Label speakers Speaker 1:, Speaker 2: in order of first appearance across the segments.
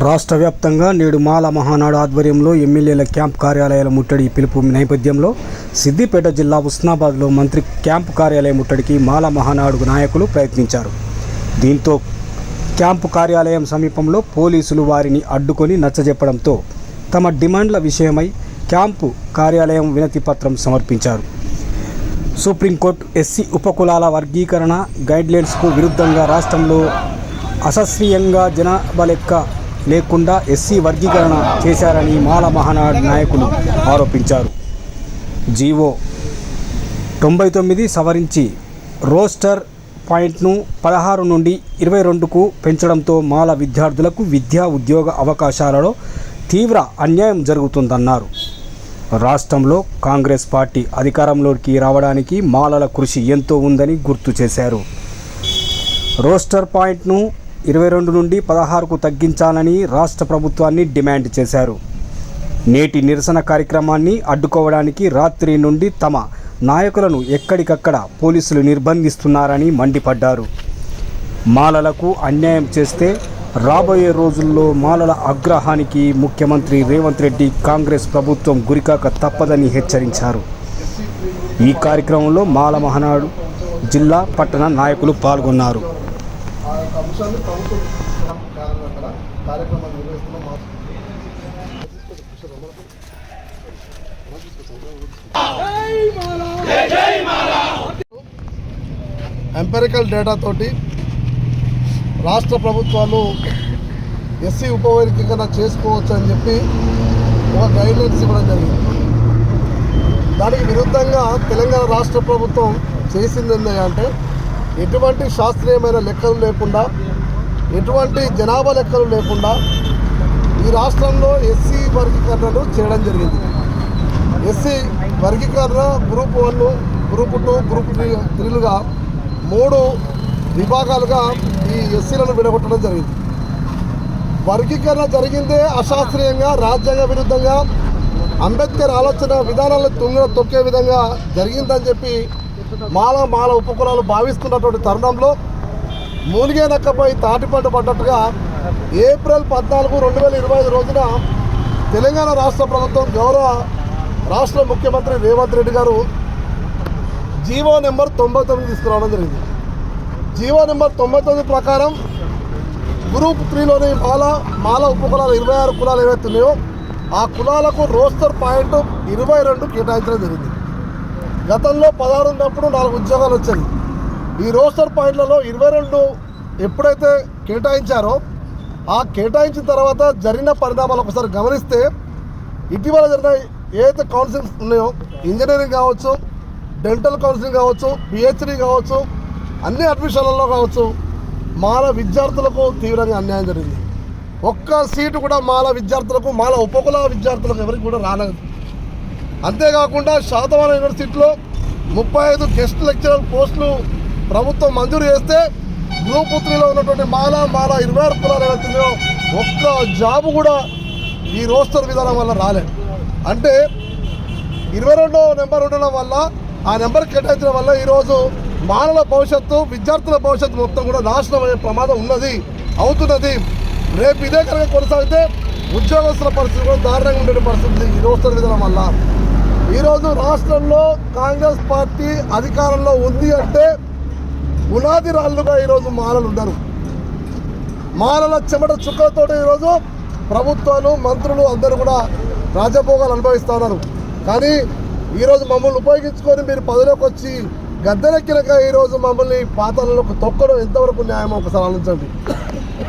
Speaker 1: రాష్ట్ర వ్యాప్తంగా నేడు మాల మహానాడు ఆధ్వర్యంలో ఎమ్మెల్యేల క్యాంప్ కార్యాలయాల ముట్టడి పిలుపు నేపథ్యంలో సిద్దిపేట జిల్లా ఉస్నాబాద్లో మంత్రి క్యాంపు కార్యాలయ ముట్టడికి మాల మహానాడు నాయకులు ప్రయత్నించారు. దీంతో క్యాంపు కార్యాలయం సమీపంలో పోలీసులు వారిని అడ్డుకొని నచ్చజెప్పడంతో తమ డిమాండ్ల విషయమై క్యాంపు కార్యాలయం వినతి పత్రం సమర్పించారు. సుప్రీంకోర్టు ఎస్సీ ఉపకులాల వర్గీకరణ గైడ్లైన్స్కు విరుద్ధంగా రాష్ట్రంలో అశాస్త్రీయంగా జనాభా లెక్క లేకుండా ఎస్సీ వర్గీకరణ చేశారని మాల మహానాడు నాయకులు ఆరోపించారు. జీవో తొంభై తొమ్మిది సవరించి రోస్టర్ పాయింట్ను పదహారు నుండి ఇరవై రెండుకు పెంచడంతో మాల విద్యార్థులకు విద్యా ఉద్యోగ అవకాశాలలో తీవ్ర అన్యాయం జరుగుతుందన్నారు. రాష్ట్రంలో కాంగ్రెస్ పార్టీ అధికారంలోకి రావడానికి మాలల కృషి ఎంతో ఉందని గుర్తు చేశారు. రోస్టర్ పాయింట్ను ఇరవై రెండు నుండి పదహారుకు తగ్గించాలని రాష్ట్ర ప్రభుత్వాన్ని డిమాండ్ చేశారు. నేటి నిరసన కార్యక్రమాన్ని అడ్డుకోవడానికి రాత్రి నుండి తమ నాయకులను ఎక్కడికక్కడ పోలీసులు నిర్బంధిస్తున్నారని మండిపడ్డారు. మాలలకు అన్యాయం చేస్తే రాబోయే రోజుల్లో మాలల ఆగ్రహానికి ముఖ్యమంత్రి రేవంత్ రెడ్డి కాంగ్రెస్ ప్రభుత్వం గురికాక తప్పదని హెచ్చరించారు. ఈ కార్యక్రమంలో మాల మహనాడు జిల్లా పట్టణ నాయకులు పాల్గొన్నారు.
Speaker 2: అంశాన్ని ప్రభుత్వం కారణంగా అక్కడ కార్యక్రమాలు నిర్వహిస్తున్నాం. మా ఎంపెరికల్ డేటా తోటి రాష్ట్ర ప్రభుత్వాలు ఎస్సీ ఉపవర్గీకరణ చేసుకోవచ్చు అని చెప్పి ఒక గైడ్లైన్స్ ఇవ్వడం జరిగింది. దానికి విరుద్ధంగా తెలంగాణ రాష్ట్ర ప్రభుత్వం చేసింది ఏంటంటే ఎటువంటి శాస్త్రీయమైన లెక్కలు లేకుండా ఎటువంటి జనాభా లెక్కలు లేకుండా ఈ రాష్ట్రంలో ఎస్సీ వర్గీకరణను చేయడం జరిగింది. ఎస్సీ వర్గీకరణ group one group two group three త్రీలుగా మూడు విభాగాలుగా ఈ ఎస్సీలను విడగొట్టడం జరిగింది. వర్గీకరణ జరిగిందే అశాస్త్రీయంగా రాజ్యాంగ విరుద్ధంగా అంబేద్కర్ ఆలోచన విధానాలను తుంగ తొక్కే విధంగా జరిగిందని చెప్పి మాల మాల ఉపకులాలు భావిస్తున్నటువంటి తరుణంలో మూలిగే నక్కపై తాటిపండు పడ్డట్టుగా ఏప్రిల్ పద్నాలుగు రెండు వేల ఇరవై ఐదు రోజున తెలంగాణ రాష్ట్ర ప్రభుత్వం గౌరవ రాష్ట్ర ముఖ్యమంత్రి రేవంత్ రెడ్డి గారు జీవో నెంబర్ తొంభై తొమ్మిది తీసుకురావడం జరిగింది. జీవో నెంబర్ తొంభై తొమ్మిది ప్రకారం గ్రూప్ త్రీలోని మాల మాల ఉపకులాలు ఇరవై ఆరు కులాలు ఏవైతే ఉన్నాయో ఆ కులాలకు రోస్టర్ పాయింట్ ఇరవై రెండు కేటాయించడం జరిగింది. గతంలో పదహారు ఉన్నప్పుడు నాలుగు ఉద్యోగాలు వచ్చాయి. ఈ రోస్టర్ పాయింట్లలో ఇరవై రెండు ఎప్పుడైతే కేటాయించారో ఆ కేటాయించిన తర్వాత జరిగిన పరిణామాలు ఒకసారి గమనిస్తే ఇటీవల జరిగిన ఏదైతే కౌన్సిలింగ్స్ ఉన్నాయో ఇంజనీరింగ్ కావచ్చు డెంటల్ కౌన్సిలింగ్ కావచ్చు పిహెచ్డి కావచ్చు అన్ని అడ్మిషన్లలో కావచ్చు మాల విద్యార్థులకు తీవ్రంగా అన్యాయం జరిగింది. ఒక్క సీటు కూడా మాల విద్యార్థులకు మాల ఉపకుల విద్యార్థులకు ఎవరికి కూడా రాలేదు. అంతేకాకుండా శాతవరం యూనివర్సిటీలో ముప్పై ఐదు గెస్ట్ లెక్చరర్ పోస్టులు ప్రభుత్వం మంజూరు చేస్తే గ్రూప్ త్రీలో ఉన్నటువంటి మాల మాల ఇరవై ఆరు కులాలు ఏవైతున్నాయో ఒక్క జాబు కూడా ఈ రోస్టర్ విధానం వల్ల రాలేదు. అంటే ఇరవై రెండో నెంబర్ ఉండడం వల్ల ఆ నెంబర్ కేటాయించడం వల్ల ఈరోజు మానవ భవిష్యత్తు విద్యార్థుల భవిష్యత్తు మొత్తం కూడా నాశనం అయ్యే ప్రమాదం ఉన్నది అవుతున్నది. రేపు ఇదే కనుక కొనసాగితే ఉద్యోగస్తుల పరిస్థితి కూడా దారుణంగా ఉండే పరిస్థితి ఈ రోస్టర్ విధానం వల్ల. ఈరోజు రాష్ట్రంలో కాంగ్రెస్ పార్టీ అధికారంలో ఉంది అంటే పునాది రాళ్ళుగా ఈరోజు మాలలు ఉన్నారు మాలల చెమట చుక్కలతో ఈరోజు ప్రభుత్వాలు మంత్రులు అందరూ కూడా రాజభోగాలు అనుభవిస్తున్నారు కానీ ఈరోజు మమ్మల్ని ఉపయోగించుకొని మీరు పదవిలోకి వచ్చి గద్దెనెక్కినాక ఈరోజు మమ్మల్ని పాతాలలోకి తొక్కడం ఎంతవరకు న్యాయం ఒకసారి ఆలోచించండి.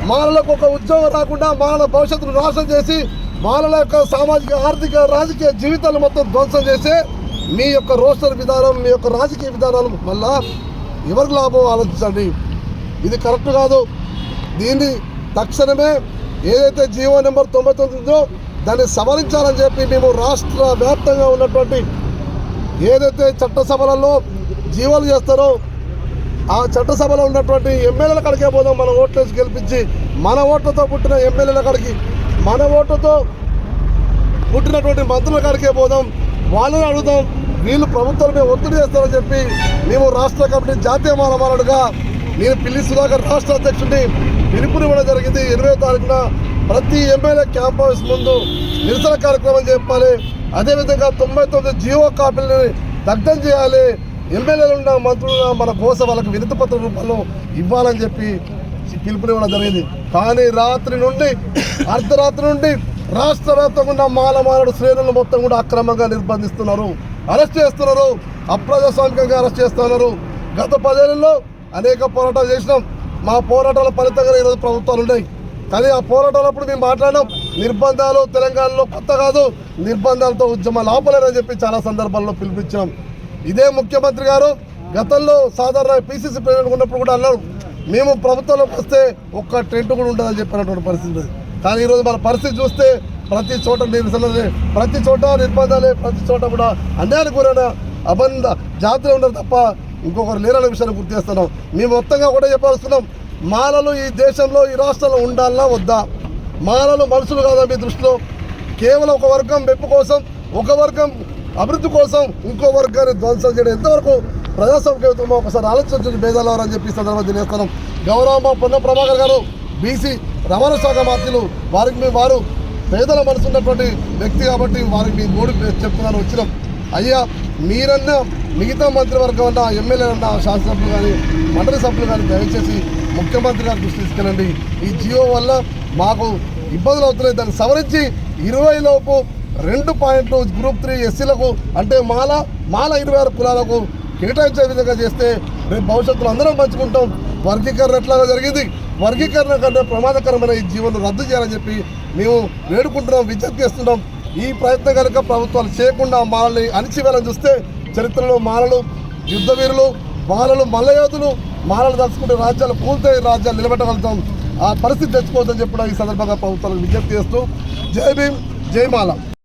Speaker 2: మాలలకు ఒక ఉద్యోగం రాకుండా మాలల భవిష్యత్తును నాశనం చేసి వాళ్ళ యొక్క సామాజిక ఆర్థిక రాజకీయ జీవితాలు మొత్తం ధ్వంసం చేసే మీ యొక్క రోస్టర్ విధానం మీ యొక్క రాజకీయ విధానాలు వల్ల ఎవరికి లాభం ఆలోచించండి? ఇది కరెక్ట్ కాదు. దీన్ని తక్షణమే ఏదైతే జీవో నెంబర్ తొంభై తొమ్మిదిదో దాన్ని సవరించాలని చెప్పి మేము రాష్ట్ర వ్యాప్తంగా ఉన్నటువంటి ఏదైతే చట్టసభలలో జీవోలు చేస్తారో ఆ చట్టసభలో ఉన్నటువంటి ఎమ్మెల్యేల కాడికే పోదాం మన ఓట్లేసి గెలిపించి మన ఓట్లతో పుట్టిన ఎమ్మెల్యేల కాడికి మన ఓటుతో పుట్టినటువంటి మంత్రుల కాడికే పోదాం. వాళ్ళని అడుగుదాం వీళ్ళు ప్రభుత్వాలపై ఒత్తిడి చేస్తారని చెప్పి మేము రాష్ట్ర కమిటీ జాతీయ మానవాళుడుగా నేను పిల్లి సుధాకర్ రాష్ట్ర అధ్యక్షుడిని పిలుపునివ్వడం జరిగింది. ఇరవై తారీఖున ప్రతి ఎమ్మెల్యే క్యాంప్ ముందు నిరసన కార్యక్రమం చెప్పాలి. అదేవిధంగా తొంభై తొమ్మిది జియో కాపీలని దగ్ధం చేయాలి. ఎమ్మెల్యేలు ఉన్న మంత్రులు మన కోసం వాళ్ళకు వినతి పత్ర రూపంలో ఇవ్వాలని చెప్పి పిలుపునివ్వడం జరిగింది. కానీ రాత్రి నుండి అర్ధరాత్రి నుండి రాష్ట్ర వ్యాప్తంగా ఉన్న మాలమాలడు శ్రేణులు మొత్తం కూడా అక్రమంగా నిర్బంధిస్తున్నారు. అరెస్ట్ చేస్తున్నారు. అప్రజాస్వామికంగా అరెస్ట్ చేస్తున్నారు. గత పదేళ్ళలో అనేక పోరాటాలు చేసినాం. మా పోరాటాల ఫలితంగా ఈరోజు ప్రభుత్వాలు ఉన్నాయి. కానీ ఆ పోరాటాలప్పుడు మేము మాట్లాడడం నిర్బంధాలు తెలంగాణలో కొత్త కాదు. నిర్బంధాలతో ఉద్యమాలు ఆపలేరని చెప్పి చాలా సందర్భాల్లో పిలిపించాం ఇదే ముఖ్యమంత్రి గారు గతంలో సాధారణ పిసిసి ప్రెసిడెంట్ ఉన్నప్పుడు కూడా అన్నారు. మేము ప్రభుత్వంలోకి వస్తే ఒక్క టెంట్ కూడా ఉండదని చెప్పినటువంటి పరిస్థితి ఉంది. కానీ ఈరోజు మన పరిస్థితి చూస్తే ప్రతి చోట నిరసనలే ప్రతి చోట నిర్బంధాలే ప్రతి చోట కూడా అన్యాయానికి గురైన అబంధ జాతర ఉండరు తప్ప ఇంకొకరు లేరనే విషయాన్ని గుర్తు చేస్తున్నాం. మేము మొత్తంగా కూడా చెప్పాల్స్తున్నాం మాలలు ఈ దేశంలో ఈ రాష్ట్రంలో ఉండాలా వద్దా? మాలలు మనుషులు కాదా మీ దృష్టిలో? కేవలం ఒక వర్గం మెప్పు కోసం ఒక వర్గం అభివృద్ధి కోసం ఇంకో వర్గాన్ని ధ్వంసం చేయడం ఎంతవరకు ప్రజాస్వామ్యమో ఒకసారి ఆలోచించండి భేదాలు అని చెప్పి సందర్భంగా తెలియజేస్తాను గౌరవమ్మ పొన్న ప్రభాకర్ గారు బీసీ రవాణా శాఖ మంత్రులు వారికి మేము వారు పేదల మనసు ఉన్నటువంటి వ్యక్తి కాబట్టి వారికి మీ మూడు చెప్తున్నాను వచ్చినాం. అయ్యా మీరన్నా మిగతా మంత్రివర్గం అన్న ఎమ్మెల్యే అన్న శాసనసభ్యులు కానీ మండలి సభ్యులు కానీ దయచేసి ముఖ్యమంత్రి గారి దృష్టి తీసుకెళ్ళండి. ఈ జియో వల్ల మాకు ఇబ్బందులు అవుతున్నాయి. దాన్ని సవరించి ఇరవై లోపు రెండు పాయింట్లు గ్రూప్ త్రీ ఎస్సీలకు అంటే మాల మాల ఇరవై ఆరు కులాలకు కేటాయించే విధంగా చేస్తే రేపు భవిష్యత్తులో అందరం పంచుకుంటాం. వర్గీకరణ ఎట్లాగా జరిగింది. వర్గీకరణ కంటే ప్రమాదకరమైన ఈ జీవనం రద్దు చేయాలని చెప్పి మేము వేడుకుంటున్నాం విజ్ఞప్తి చేస్తున్నాం. ఈ ప్రయత్నం కనుక ప్రభుత్వాలు చేయకుండా మాలని అణిచివేయాలని చూస్తే చరిత్రలో మాలలు యుద్ధ వీరులు మాలలు మల్లయోధులు మాలలు తలుచుకుంటే రాజ్యాలు కూల్తాయి రాజ్యాలు నిలబెట్టగలుగుతాం. ఆ పరిస్థితి తెచ్చుకోవద్దని చెప్పడం ఈ సందర్భంగా ప్రభుత్వాలకు విజ్ఞప్తి చేస్తూ జై భీమ్ జై మాల.